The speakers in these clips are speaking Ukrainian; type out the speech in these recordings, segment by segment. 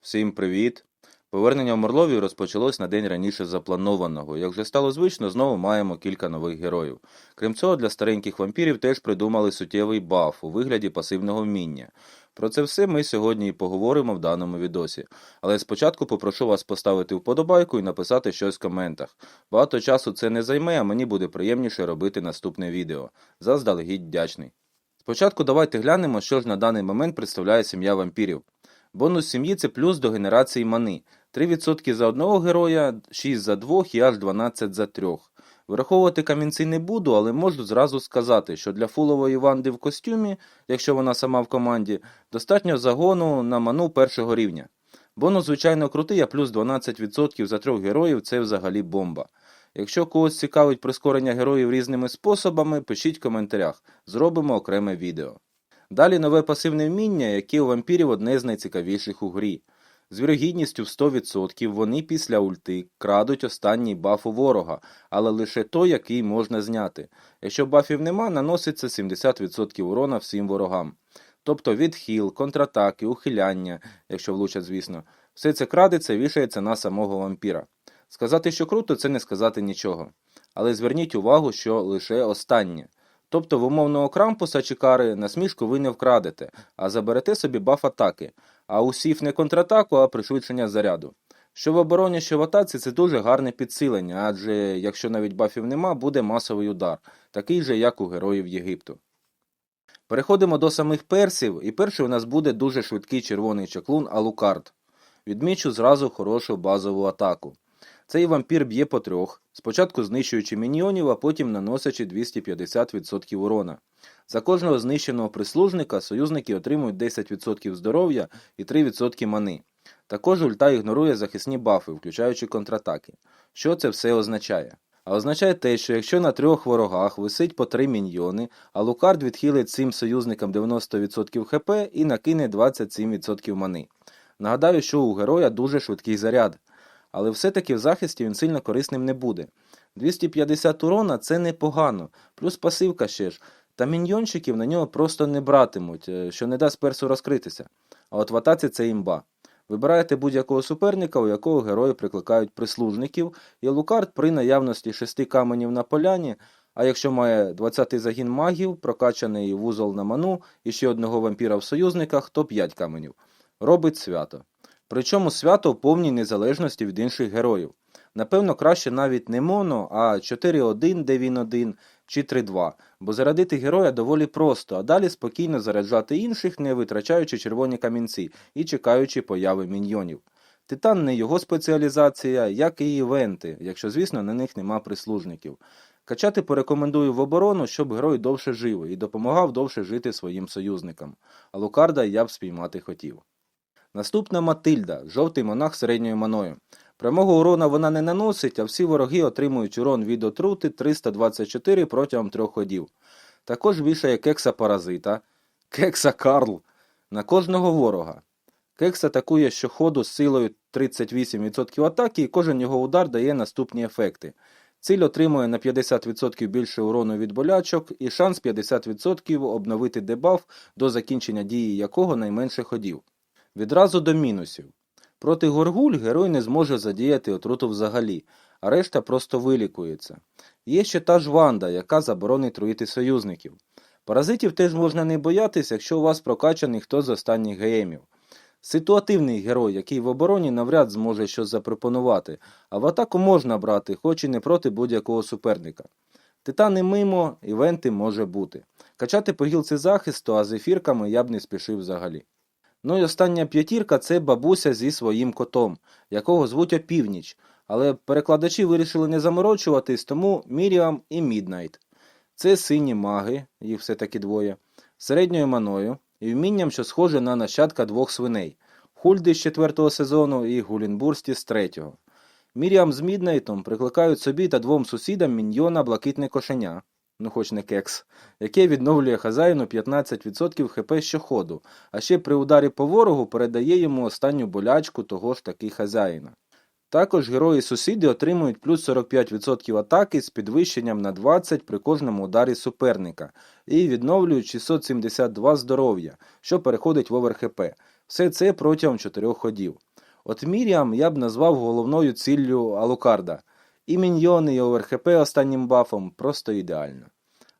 Всім привіт! Повернення в Морлові розпочалось на день раніше запланованого. Як вже стало звично, знову маємо кілька нових героїв. Крім цього, для стареньких вампірів теж придумали суттєвий баф у вигляді пасивного вміння. Про це все ми сьогодні і поговоримо в даному відосі. Але спочатку попрошу вас поставити вподобайку і написати щось в коментах. Багато часу це не займе, а мені буде приємніше робити наступне відео. Заздалегідь вдячний. Спочатку давайте глянемо, що ж на даний момент представляє сім'я вампірів. Бонус сім'ї це плюс до генерації мани. 3% за одного героя, 6 за двох і аж 12 за трьох. Враховувати камінці не буду, але можу зразу сказати, що для фулової ванди в костюмі, якщо вона сама в команді, достатньо загону на ману першого рівня. Бонус, звичайно, крутий, а плюс 12% за трьох героїв це взагалі бомба. Якщо когось цікавить прискорення героїв різними способами, пишіть в коментарях, зробимо окреме відео. Далі нове пасивне вміння, яке у вампірів одне з найцікавіших у грі. З вірогідністю в 100% вони після ульти крадуть останній баф у ворога, але лише той, який можна зняти. Якщо бафів нема, наноситься 70% урона всім ворогам. Тобто відхил, контратаки, ухиляння, якщо влучать, звісно. Все це крадеться і вішається на самого вампіра. Сказати, що круто, це не сказати нічого. Але зверніть увагу, що лише останнє. Тобто в умовного крампуса чи кари насмішку ви не вкрадете, а заберете собі баф атаки, а у сіф не контратаку, а пришвидшення заряду. Що в обороні, що в атаці це дуже гарне підсилення, адже якщо навіть бафів нема, буде масовий удар, такий же, як у героїв Єгипту. Переходимо до самих персів, і перший у нас буде дуже швидкий червоний чаклун Алукард. Відмічу зразу хорошу базову атаку. Цей вампір б'є по трьох, спочатку знищуючи міньйонів, а потім наносячи 250% урона. За кожного знищеного прислужника союзники отримують 10% здоров'я і 3% мани. Також ульта ігнорує захисні бафи, включаючи контратаки. Що це все означає? А означає те, що якщо на трьох ворогах висить по 3 міньйони, а Лукард відхилить цим союзникам 90% хп і накине 27% мани. Нагадаю, що у героя дуже швидкий заряд але все-таки в захисті він сильно корисним не буде. 250 урона це непогано, плюс пасивка ще ж, та міньйончиків на нього просто не братимуть, е, що не дасть персу розкритися. А от в атаці це імба. Вибираєте будь-якого суперника, у якого герої прикликають прислужників, і лукард при наявності 6 каменів на поляні, а якщо має 20-й загін магів, прокачаний вузол на ману і ще одного вампіра в союзниках, то 5 каменів. Робить свято. Причому свято в повній незалежності від інших героїв. Напевно, краще навіть не моно, а 4-1, де він один, чи 3-2, бо зарядити героя доволі просто, а далі спокійно заряджати інших, не витрачаючи червоні камінці і чекаючи появи міньйонів. Титан не його спеціалізація, як і івенти, якщо, звісно, на них нема прислужників. Качати порекомендую в оборону, щоб герой довше жив і допомагав довше жити своїм союзникам. А Лукарда я б спіймати хотів. Наступна Матильда, жовтий монах середньою маною. Прямого урона вона не наносить, а всі вороги отримують урон від отрути 324 протягом трьох ходів. Також вішає кекса паразита, кекса Карл на кожного ворога. Кекс атакує щоходу з силою 38% атаки, і кожен його удар дає наступні ефекти. Ціль отримує на 50% більше урону від болячок і шанс 50% обновити дебаф, до закінчення дії якого найменше ходів. Відразу до мінусів. Проти горгуль герой не зможе задіяти отруту взагалі, а решта просто вилікується. Є ще та ж ванда, яка заборонить труїти союзників. Паразитів теж можна не боятися, якщо у вас прокачаний хто з останніх геємів. Ситуативний герой, який в обороні навряд зможе щось запропонувати, а в атаку можна брати, хоч і не проти будь-якого суперника. Титани мимо, івенти може бути. Качати по гілці захисту, а з ефірками я б не спішив взагалі. Ну і остання п'ятірка це бабуся зі своїм котом, якого звуть опівніч, але перекладачі вирішили не заморочуватись, тому Міріам і Міднайт. Це сині маги, їх все-таки двоє, середньою маною і вмінням, що схоже на нащадка двох свиней Хульди з четвертого сезону і Гулінбурсті з третього. Міріам з Міднайтом прикликають собі та двом сусідам міньйона блакитне кошеня ну хоч не кекс, яке відновлює хазяїну 15% хп щоходу, а ще при ударі по ворогу передає йому останню болячку того ж таки хазяїна. Також герої-сусіди отримують плюс 45% атаки з підвищенням на 20 при кожному ударі суперника і відновлюють 672 здоров'я, що переходить в ОверХП. Все це протягом 4 ходів. От Міріам я б назвав головною ціллю Алукарда. І міньйони, і ОВРХП останнім бафом просто ідеально.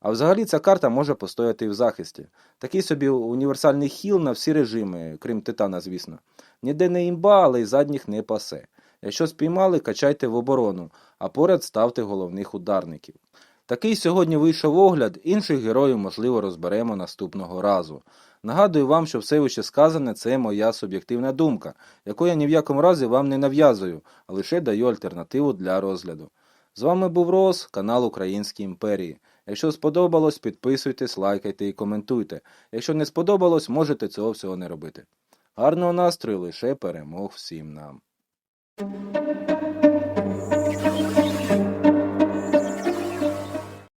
А взагалі ця карта може постояти і в захисті. Такий собі універсальний хіл на всі режими, крім Титана, звісно. Ніде не імба, але й задніх не пасе. Якщо спіймали, качайте в оборону, а поряд ставте головних ударників. Такий сьогодні вийшов огляд, інших героїв, можливо, розберемо наступного разу. Нагадую вам, що все вище сказане це моя суб'єктивна думка, яку я ні в якому разі вам не нав'язую, а лише даю альтернативу для розгляду. З вами був Рос, канал Українські імперії. Якщо сподобалось, підписуйтесь, лайкайте і коментуйте. Якщо не сподобалось, можете цього всього не робити. Гарного настрою, лише перемог всім нам.